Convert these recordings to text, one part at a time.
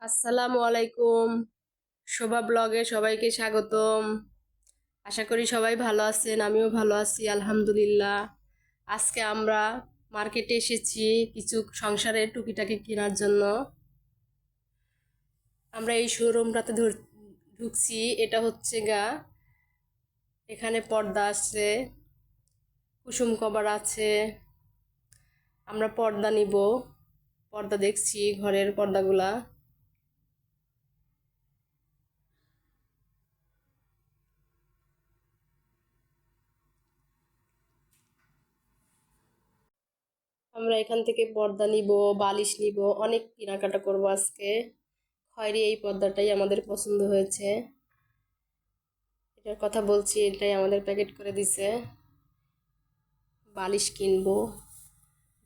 আসসালামু আলাইকুম। শোভা ব্লগে সবাইকে স্বাগতম। আশা করি সবাই ভালো আছেন, আমিও ভালো আছি, আলহামদুলিল্লাহ। আজকে আমরা মার্কেটে এসেছি কিছু সংসারের টুকিটাকি কেনার জন্য। আমরা এই শোরুমটাতে ধর- ঢুকছি, এটা হচ্ছে গা, এখানে পর্দা আছে, কুসুম কভার আছে। আমরা পর্দা নিব, পর্দা দেখছি, ঘরের পর্দাগুলা। আমরা এখান থেকে পর্দা নিব, বালিশ নিব, অনেক কেনাকাটা করব আজকে। খয়েরি এই পর্দাটাই আমাদের পছন্দ হয়েছে। এটার কথা বলছি, এটাই আমাদের প্যাকেট করে দিছে। বালিশ কিনবো।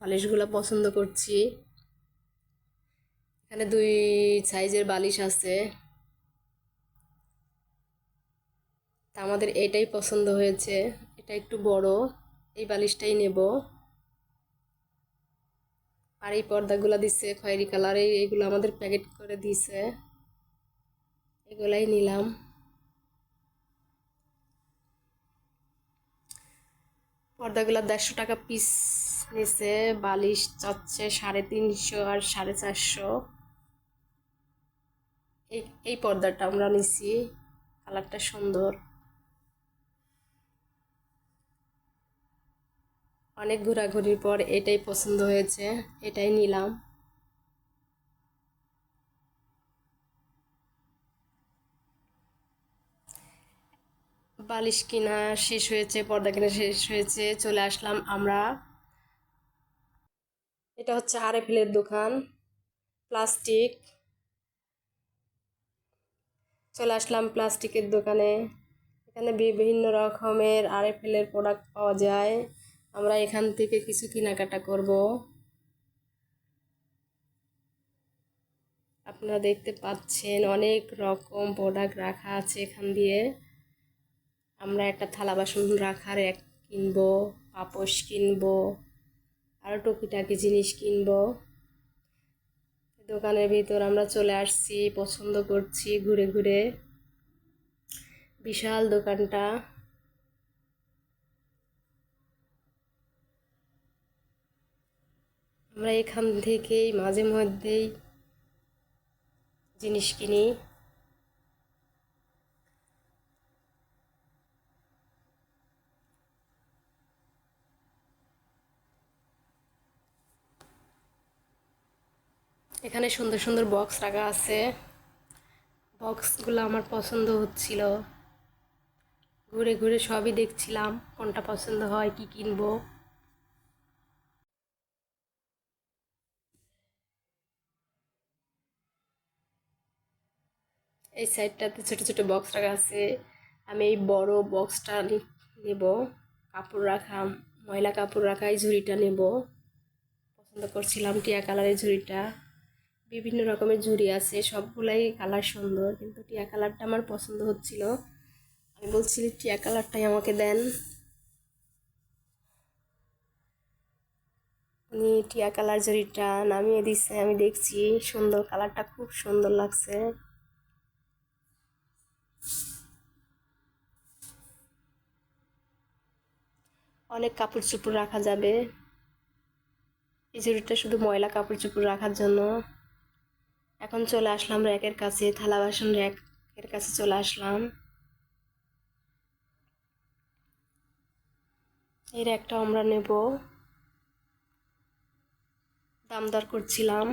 বালিশগুলো পছন্দ করছি। এখানে দুই সাইজের বালিশ আছে। তা আমাদের এটাই পছন্দ হয়েছে। এটা একটু বড়, এই বালিশটাই নেব। আর এই পর্দাগুলো দিছে, খয়েরি কালারে এইগুলো আমাদের প্যাকেট করে দিছে। এগুলাই নিলাম। পর্দাগুলো দেড়শো টাকা পিস নিছে, বালিশ চাচ্ছে সাড়ে তিনশো আর সাড়ে চারশো। এই এই পর্দাটা আমরা নিছি, কালারটা সুন্দর। অনেক ঘোরাঘুরির পর এটাই পছন্দ হয়েছে, এটাই নিলাম। বালিশ কিনা শেষ হয়েছে, পর্দা কিনা শেষ হয়েছে, চলে আসলাম আমরা। এটা হচ্ছে আরএফএলের দোকান, প্লাস্টিক। চলে আসলাম প্লাস্টিকের দোকানে। এখানে বিভিন্ন রকমের আরএফএলের প্রোডাক্ট পাওয়া যায়। আমরা এখান থেকে কিছু কেনাকাটা করব। আপনারা দেখতে পাচ্ছেন অনেক রকম প্রোডাক্ট রাখা আছে এখান দিয়ে। আমরা একটা থালা বাসন রাখার এক কিনবো, পাপোশ কিনবো আরও টুকিটাকি জিনিস কিনবো। দোকানের ভিতর আমরা চলে আসছি, পছন্দ করছি, ঘুরে ঘুরে। বিশাল দোকানটা। আমরা এখান থেকেই, মাঝে মধ্যেই জিনিস কিনি। এখানে সুন্দর সুন্দর বক্স রাখা আছে। বক্সগুলো আমার পছন্দ হচ্ছিল। ঘুরে ঘুরে সবই দেখছিলাম কোনটা পছন্দ হয়, কি কিনবো। এই সাইডটাতে ছোট ছোট বক্স রাখা আছে। আমি এই বড় বক্সটা নেব। কাপড় রাখা, ময়লা কাপড় রাখা, এই ঝুড়িটা নেব। পছন্দ করছিলাম টিয়া কালারের ঝুড়িটা। বিভিন্ন রকমের ঝুড়ি আছে, সবগুলাই কালার সুন্দর, কিন্তু টিয়া কালারটা আমার পছন্দ হচ্ছিল। আমি বলছি, টিয়া কালারটাই আমাকে দেন। উনি টিয়া কালার ঝুড়িটা নামিয়ে দিচ্ছে আমি দেখছি সুন্দর, কালারটা খুব সুন্দর লাগছে। অনেক কাপড় চোপড় রাখা যাবে। ঝুড়িটা শুধু ময়লা কাপড় চোপড় রাখার জন্য। এখন চলে আসলাম র্যাকের কাছে, থালা বাসন র্যাকের কাছে চলে আসলাম। এই র্যাকটা আমরা নেব। দাম দর করছিলাম।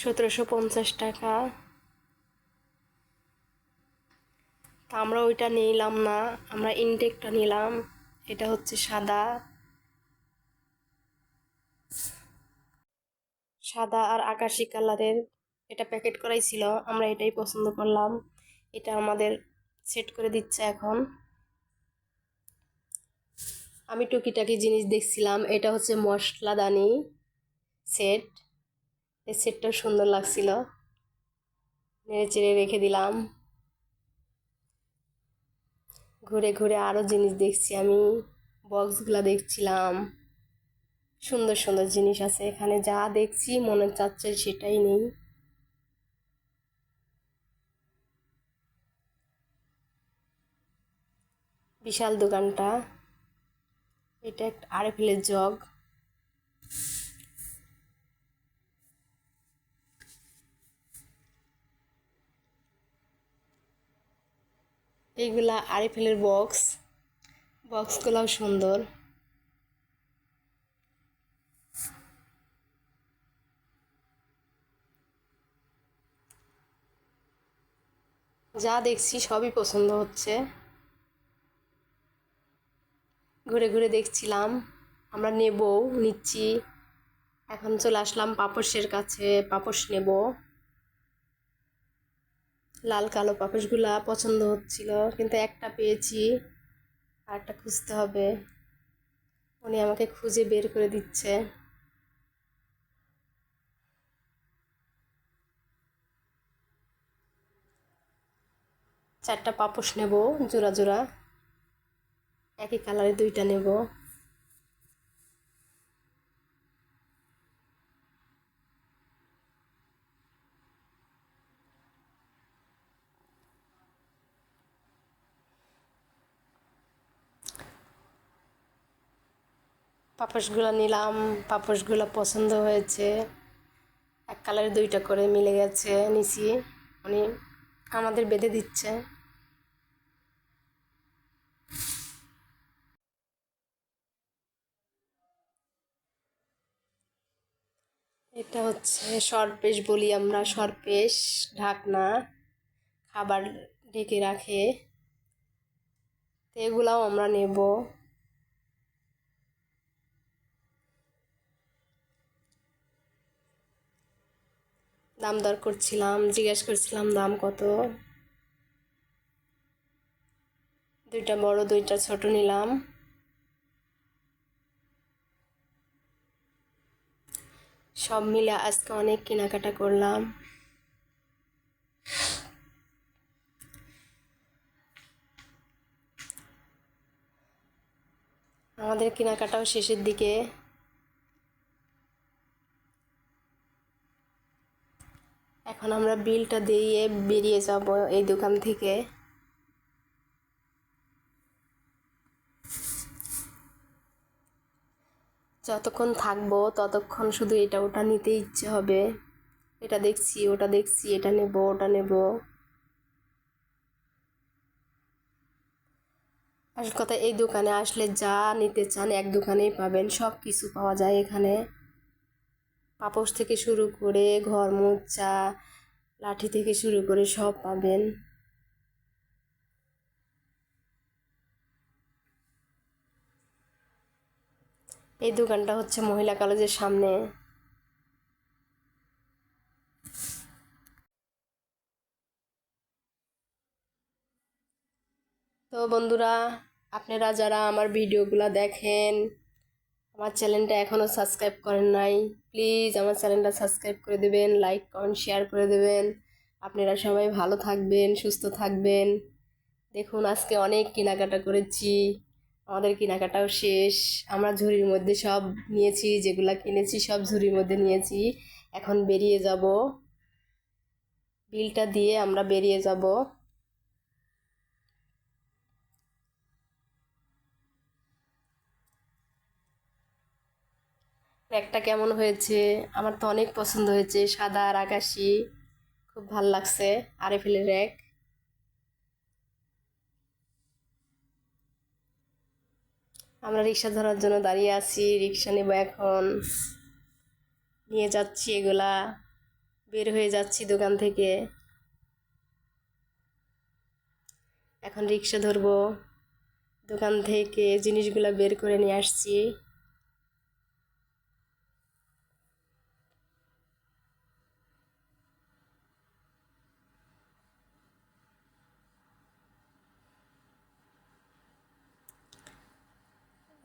সতেরোশো পঞ্চাশ টাকা। তা আমরা ওইটা নিলাম না, আমরা ইনটেকটা নিলাম। এটা হচ্ছে সাদা। সাদা আর আকাশি কালারের এটা প্যাকেট করাই ছিল, আমরা এটাই পছন্দ করলাম। এটা আমাদের সেট করে দিচ্ছে এখন। আমি টুকিটাকি জিনিস দেখছিলাম, এটা হচ্ছে মশলাদানি সেট এই সেটটা সুন্দর লাগছিল। নেড়ে চেড়ে রেখে দিলাম। ঘুরে ঘুরে আরও জিনিস দেখছি আমি। বক্সগুলো দেখছিলাম। সুন্দর সুন্দর জিনিস আছে। এখানে যা দেখছি, মনে চাচ্ছে সেটাই নেই। বিশাল দোকানটা। এটা একটা আরএফএলের জগ। এইগুলা আরএফএলের বক্স। বক্সগুলোও সুন্দর। যা দেখছি সবই পছন্দ হচ্ছে। ঘুরে ঘুরে দেখছিলাম। আমরা নেবও, নিচ্ছি। এখন চলে আসলাম পাপসের কাছে পাপস নেব। লাল, কালো পাপসগুলা পছন্দ হচ্ছিল, কিন্তু একটা পেয়েছি আরটা খুঁজতে হবে। উনি আমাকে খুঁজে বের করে দিচ্ছে। চারটা পাপোশ নেব, জোড়া জোড়া। একই কালারে দুইটা নেব। পাপোশগুলো নিলাম পাপোশগুলো পছন্দ হয়েছে। এক কালারে দুইটা করে মিলে গেছে নিচি উনি আমাদের বেঁধে দিচ্ছে। এটা হচ্ছে সরপেশ বলি আমরা, সরপেশ ঢাকনা, খাবার ঢেকে রাখে। এগুলাও আমরা নেব। দাম দর করছিলাম, জিজ্ঞেস করছিলাম দাম কত। দুইটা বড়, দুইটা ছোট নিলাম। সব মিলে আজকে অনেক কেনাকাটা করলাম। আমাদের কেনাকাটাও শেষের দিকে। এখন আমরা বিলটা দিয়ে বেরিয়ে যাব এই দোকান থেকে। যতক্ষণ থাকব, ততক্ষণ শুধু এটা ওটা নিতে ইচ্ছে হবে। এটা দেখছি, ওটা দেখছি, এটা নেব, ওটা নেব। আসল কথা এই দোকানে আসলে যা নিতে চান এক দোকানেই পাবেন, সব কিছু পাওয়া যায় এখানে। পাপোশ থেকে শুরু করে ঘর মোচা লাঠি থেকে শুরু করে সব পাবেন। এই দোকানটা হচ্ছে মহিলা কলেজের সামনে। তো বন্ধুরা, আপনারা যারা আমার ভিডিওগুলো দেখেন আমার চ্যানেলটা এখনও সাবস্ক্রাইব করেন নাই প্লিজ আমার চ্যানেলটা সাবস্ক্রাইব করে দেবেন লাইক কমেন্ট শেয়ার করে দেবেন। আপনারা সবাই ভালো থাকবেন, সুস্থ থাকবেন। দেখুন, আজকে অনেক কেনাকাটা করেছি, আমাদের কেনাকাটাও শেষ। আমরা ঝুড়ির মধ্যে সব নিয়েছি, যেগুলা কিনেছি সব ঝুড়ির মধ্যে নিয়েছি। এখন বেরিয়ে যাব। বিলটা দিয়ে আমরা বেরিয়ে যাব। একটা কেমন হয়েছে? আমার তো অনেক পছন্দ হয়েছে। সাদা আর আকাশি। খুব ভালো লাগছে। আরএফএলের র্যাক আমরা রিক্সা ধরার জন্য দাঁড়িয়ে আছি। রিক্সা নেব এখন। নিয়ে যাচ্ছি এগুলা। বের হয়ে যাচ্ছি দোকান থেকে। এখন রিক্সা ধরবো। দোকান থেকে জিনিসগুলা বের করে নিয়ে আসছি।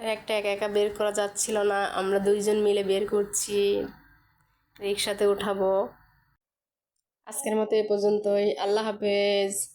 একটা একা একা বের করা যাচ্ছিল না। আমরা দুইজন মিলে বের করছি। রিক্সাতে উঠাবো। আজকের মতো এ পর্যন্তই। আল্লাহ হাফেজ।